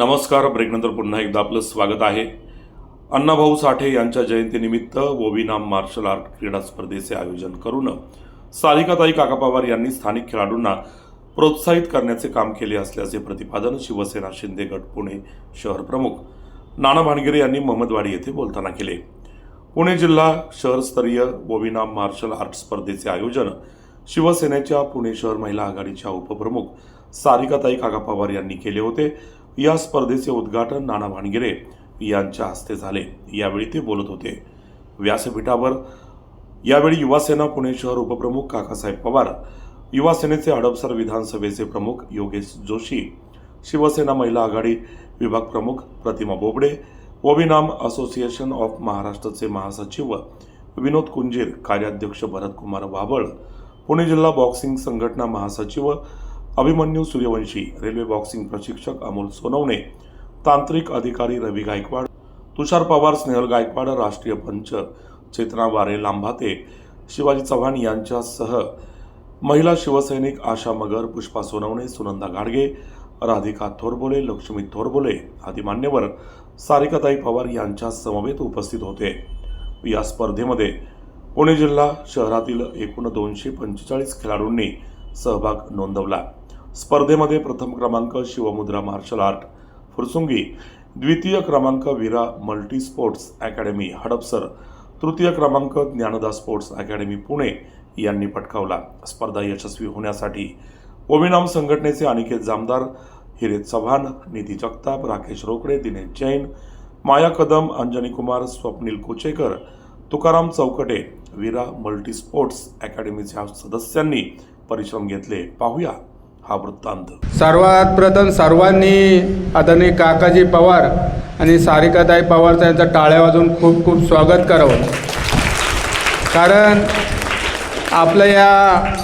नमस्कार ब्रेकनंतर पुन्हा एकदा आपलं स्वागत आहे. अण्णाभाऊ साठे यांच्या जयंतीनिमित्त वोबिनाम मार्शल आर्ट क्रीडा स्पर्धेचे आयोजन करून सारिकाताई काका पवार यांनी स्थानिक खेळाडूंना प्रोत्साहित करण्याचे काम केले असल्याचे प्रतिपादन शिवसेना शिंदे गट पुणे शहर प्रमुख नाना भानगिरे यांनी महमदवाडी येथे बोलताना केले. पुणे जिल्हा शहरस्तरीय वोविनाम मार्शल आर्ट स्पर्धेचे आयोजन शिवसेनेच्या पुणे शहर महिला आघाडीच्या उपप्रमुख सारिकाताई काका पवार यांनी केले होते. या स्पर्धेचे उद्घाटन नाना भानगिरे यांच्या हस्ते झाले. यावेळी ते बोलत होते. व्यासपीठावर यावेळी युवासेना पुणे शहर उपप्रमुख काकासाहेब पवार युवासेनेचे हडपसर विधानसभेचे प्रमुख योगेश जोशी शिवसेना महिला आघाडी विभाग प्रमुख प्रतिमा बोबडे ओबिनाम असोसिएशन ऑफ महाराष्ट्रचे महासचिव विनोद कुंजीर कार्याध्यक्ष भरतकुमार वाबळ पुणे जिल्हा बॉक्सिंग संघटना महासचिव अभिमन्यू सूर्यवंशी रेल्वे बॉक्सिंग प्रशिक्षक अमोल सोनवणे तांत्रिक अधिकारी रवी गायकवाड तुषार पवार स्नेहल गायकवाड राष्ट्रीय पंच चेतना वारे लांभाते शिवाजी चव्हाण यांच्यासह महिला शिवसैनिक आशा मगर पुष्पा सोनवणे सुनंदा गाडगे राधिका थोरबोले लक्ष्मी थोरबोले आदी मान्यवर सारिकाताई पवार यांच्या समवेत उपस्थित होते. या स्पर्धेमध्ये पुणे जिल्हा शहरातील एकूण दोनशे पंचेचाळीस खेळाडूंनी सहभाग नोंदवला. स्पर्धेमध्ये प्रथम क्रमांक शिवमुद्रा मार्शल आर्ट फुरसुंगी द्वितीय क्रमांक Veera multi sports academy Hadapsar तृतीय क्रमांक ज्ञानदा स्पोर्ट्स अकॅडमी पुणे यांनी पटकावला. स्पर्धा यशस्वी होण्यासाठी ओविनाम संघटनेचे अनिकेत जामदार हिरे चव्हाण निधी जगताप राकेश रोकडे दिनेश जैन माया कदम अंजनी कुमार स्वप्नील कोचेकर तुकाराम चौकटे वीरा मल्टी स्पोर्ट्स अकॅडमीच्या सदस्यांनी परिश्रम घेतले. पाहूया हा वृत्तांत. सर्वात प्रथम सर्वांनी आदरणीय काकाजी पवार आणि सारिकाताई पवारचं यांचं टाळ्या वाजून खूप खूप स्वागत करावं. कारण आपल्या या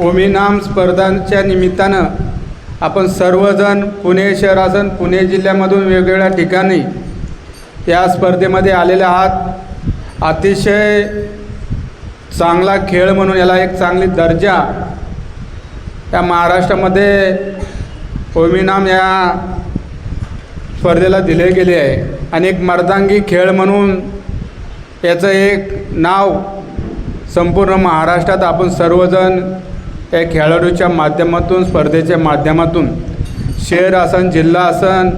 ओमिनाम स्पर्धांच्या निमित्तानं आपण सर्वजण पुणे शहरासन पुणे जिल्ह्यामधून वेगवेगळ्या ठिकाणी या स्पर्धेमध्ये आलेले आहात. अतिशय चांगला खेळ म्हणून याला एक चांगली दर्जा या महाराष्ट्रामध्ये होमीनाम या स्पर्धेला दिले गेले आहे. आणि एक मर्दांगी खेळ म्हणून याचं एक नाव संपूर्ण महाराष्ट्रात आपण सर्वजण या खेळाडूच्या माध्यमातून स्पर्धेच्या माध्यमातून शहर असन जिल्हा असन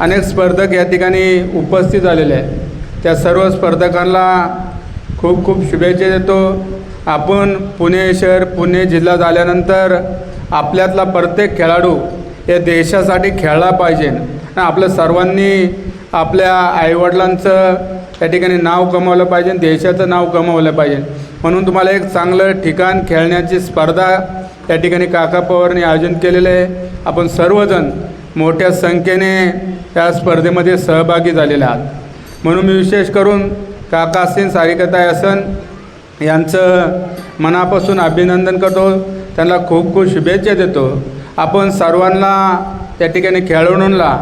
अनेक स्पर्धक या ठिकाणी उपस्थित झालेले आहे त्या सर्व स्पर्धकांना खूप खूप शुभेच्छा देतो. आपण पुणे शहर पुणे जिल्हा झाल्यानंतर आपल्यातला प्रत्येक खेळाडू हे देशासाठी खेळला पाहिजे. आणि आपल्या सर्वांनी आपल्या आईवडिलांचं या ठिकाणी नाव कमावलं पाहिजे देशाचं नाव कमावलं पाहिजे. म्हणून तुम्हाला एक चांगलं ठिकाण खेळण्याची स्पर्धा या ठिकाणी काका पवारने आयोजन केलेलं आहे. आपण सर्वजण मोठ्या संख्येने त्या स्पर्धेमध्ये सहभागी झालेले आहात. म्हणून मी विशेष करून काका असेल सारिकताई असन यांचं मनापासून अभिनंदन करतो. त्यांना खूप खूप शुभेच्छा देतो. आपण सर्वांना त्या ठिकाणी खेळाडूंना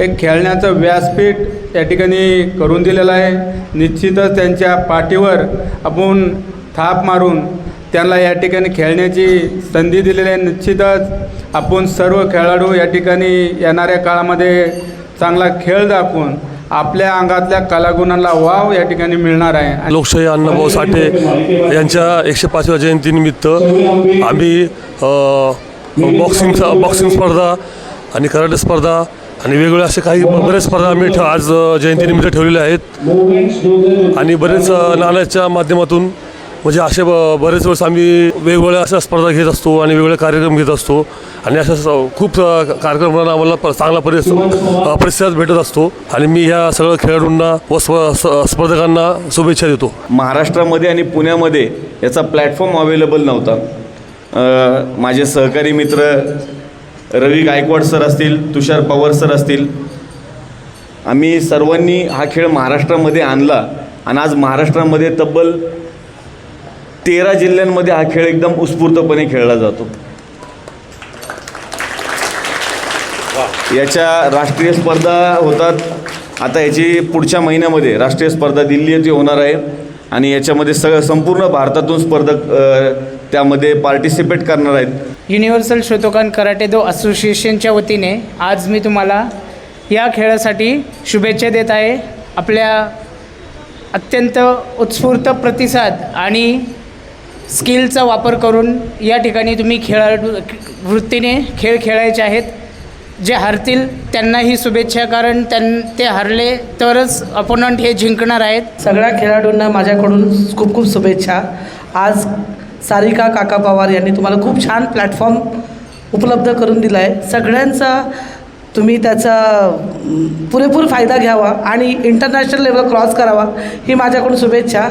एक खेळण्याचं व्यासपीठ या ठिकाणी करून दिलेलं आहे. निश्चितच त्यांच्या पाठीवर आपण थाप मारून त्यांना या ठिकाणी खेळण्याची संधी दिलेली आहे. निश्चितच आपण सर्व खेळाडू या ठिकाणी येणाऱ्या काळामध्ये चांगला खेळ दाखवून आपल्या अंगातल्या कलागुणांना वाव या ठिकाणी मिळणार आहे. लोकशाही अण्णाभाऊ साठे यांच्या एकशे पाचव्या जयंतीनिमित्त आम्ही अ, बॉक्सिंग बॉक्सिंग स्पर्धा आणि कराटे स्पर्धा आणि वेगवेगळ्या असे काही बरेच स्पर्धा आम्ही आज जयंतीनिमित्त ठेवलेल्या आहेत. आणि बरेच अ, नाण्याच्या माध्यमातून म्हणजे असे ब- बरेच वेळेस आम्ही वेगवेगळ्या अशा स्पर्धा घेत असतो आणि वेगवेगळे कार्यक्रम घेत असतो. आणि अशा स- खूप कार्यक्रमांना आम्हाला प- चांगला परिस प्रतिसाद भेटत असतो. आणि मी ह्या सगळ्या खेळाडूंना व स्प- स्पर्धकांना शुभेच्छा देतो. महाराष्ट्रामध्ये आणि पुण्यामध्ये याचा प्लॅटफॉर्म अवेलेबल नव्हता. माझे सहकारी मित्र रवी गायकवाड सर असतील तुषार पवार सर असतील. आम्ही सर्वांनी हा खेळ महाराष्ट्रामध्ये आणला. आणि आज महाराष्ट्रामध्ये तब्बल तेरा जिल्ह्यांमध्ये हा खेळ एकदम उत्स्फूर्तपणे खेळला जातो. याच्या राष्ट्रीय स्पर्धा होतात. आता याची पुढच्या महिन्यामध्ये राष्ट्रीय स्पर्धा दिल्ली येथे होणार आहे. आणि याच्यामध्ये सगळं संपूर्ण भारतातून स्पर्धक त्यामध्ये पार्टिसिपेट करणार आहेत. युनिव्हर्सल शोतोकान कराटे दो असोसिएशनच्या वतीने आज मी तुम्हाला या खेळासाठी शुभेच्छा देत आहे. आपल्या अत्यंत उत्स्फूर्त प्रतिसाद आणि स्किलचा वापर करून या ठिकाणी तुम्ही खेळाडू वृत्तीने खेळ खेळायचे आहेत. जे हरतील त्यांनाही शुभेच्छा कारण त्यां ते हरले तरच अपोनंट हे जिंकणार आहेत. सगळ्या खेळाडूंना माझ्याकडून खूप खूप शुभेच्छा. आज सारिका काका पवार यांनी तुम्हाला खूप छान प्लॅटफॉर्म उपलब्ध करून दिला आहे सगळ्यांचा तुम्ही त्याचा पुरेपूर फायदा घ्यावा आणि इंटरनॅशनल लेवल क्रॉस करावा ही माझ्याकडून शुभेच्छा.